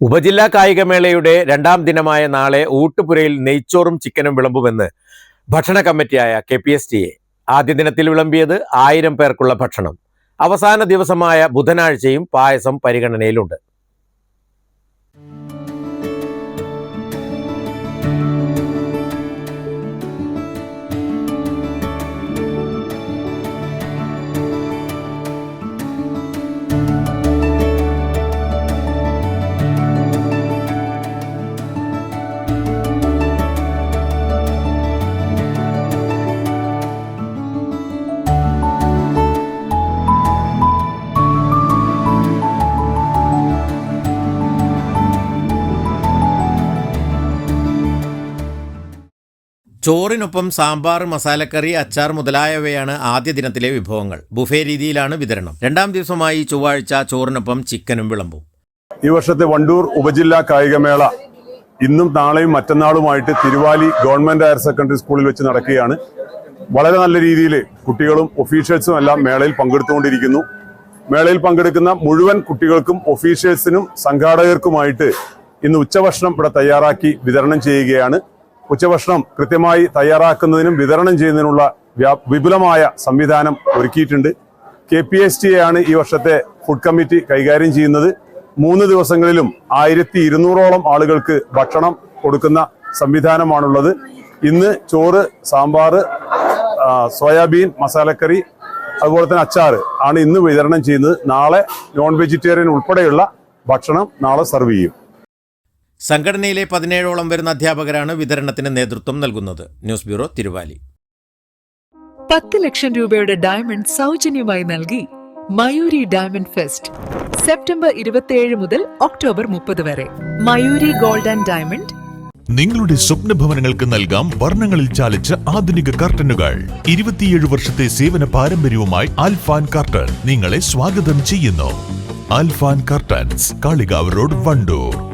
ഉപജില്ലാ കായികമേളയുടെ രണ്ടാം ദിനമായ നാളെ ഊട്ടുപുരയിൽ നെയ്ച്ചോറും ചിക്കനും വിളമ്പുമെന്ന് ഭക്ഷണ കമ്മിറ്റിയായ K P S T A. ആദ്യ ദിനത്തിൽ വിളമ്പിയത് ആയിരം പേർക്കുള്ള ഭക്ഷണം. അവസാന ദിവസമായ ബുധനാഴ്ചയും പായസം പരിഗണനയിലുണ്ട്. ചോറിനൊപ്പം സാമ്പാർ മസാലക്കറി അച്ചാർ മുതലായവയാണ് ആദ്യ ദിനത്തിലെ വിഭവങ്ങൾ. ബുഫേ രീതിയിലാണ് വിതരണം. രണ്ടാം ദിവസമായി ചൊവ്വാഴ്ച ചോറിനൊപ്പം ചിക്കനും വിളമ്പും. ഈ വർഷത്തെ വണ്ടൂർ ഉപജില്ലാ കായികമേള ഇന്നും നാളെയും മറ്റന്നാളുമായിട്ട് തിരുവാലി ഗവൺമെന്റ് ഹയർ സെക്കൻഡറി സ്കൂളിൽ വെച്ച് നടക്കുകയാണ്. വളരെ നല്ല രീതിയിൽ കുട്ടികളും ഒഫീഷ്യൽസും എല്ലാം മേളയിൽ പങ്കെടുത്തുകൊണ്ടിരിക്കുന്നു. മേളയിൽ പങ്കെടുക്കുന്ന മുഴുവൻ കുട്ടികൾക്കും ഒഫീഷ്യൽസിനും സംഘാടകർക്കുമായിട്ട് ഇന്ന് ഉച്ചഭക്ഷണം ഇവിടെ തയ്യാറാക്കി വിതരണം ചെയ്യുകയാണ്. ഉച്ചഭക്ഷണം കൃത്യമായി തയ്യാറാക്കുന്നതിനും വിതരണം ചെയ്യുന്നതിനുള്ള വിപുലമായ സംവിധാനം ഒരുക്കിയിട്ടുണ്ട്. കെ പി എസ് ടി ആണ് ഈ വർഷത്തെ ഫുഡ് കമ്മിറ്റി കൈകാര്യം ചെയ്യുന്നത്. മൂന്ന് ദിവസങ്ങളിലും ആയിരത്തി ഇരുന്നൂറോളം ആളുകൾക്ക് ഭക്ഷണം കൊടുക്കുന്ന സംവിധാനമാണുള്ളത്. ഇന്ന് ചോറ് സാമ്പാർ സോയാബീൻ മസാലക്കറി അതുപോലെ തന്നെ അച്ചാർ ആണ് ഇന്ന് വിതരണം ചെയ്യുന്നത്. നാളെ നോൺ വെജിറ്റേറിയൻ ഉൾപ്പെടെയുള്ള ഭക്ഷണം നാളെ സെർവ് ചെയ്യും. സംഘടനയിലെ പതിനേഴോളം വരുന്ന അധ്യാപകരാണ് വിതരണത്തിന് നേതൃത്വം നൽകുന്നത്. News bureau Thiruvali. പത്ത് ലക്ഷം രൂപയുടെ ഡയമണ്ട് സൗജന്യമായി നൽകി മയൂരി ഡയമണ്ട് ഫെസ്റ്റ് സെപ്റ്റംബർ ഇരുപത്തിയേഴ് മുതൽ ഒക്ടോബർ മുപ്പത് വരെ. Mayuri gold and diamond. നിങ്ങളുടെ സ്വപ്ന ഭവനങ്ങൾക്ക് നൽകാം വർണങ്ങളിൽ ചാലിച്ച ആധുനിക കർട്ടനുകൾ. ഇരുപത്തിയേഴ് വർഷത്തെ സേവന പാരമ്പര്യവുമായി അൽഫാൻ കർട്ടൻ നിങ്ങളെ സ്വാഗതം ചെയ്യുന്നു. Alfan curtains Kalikavu road Wandoor.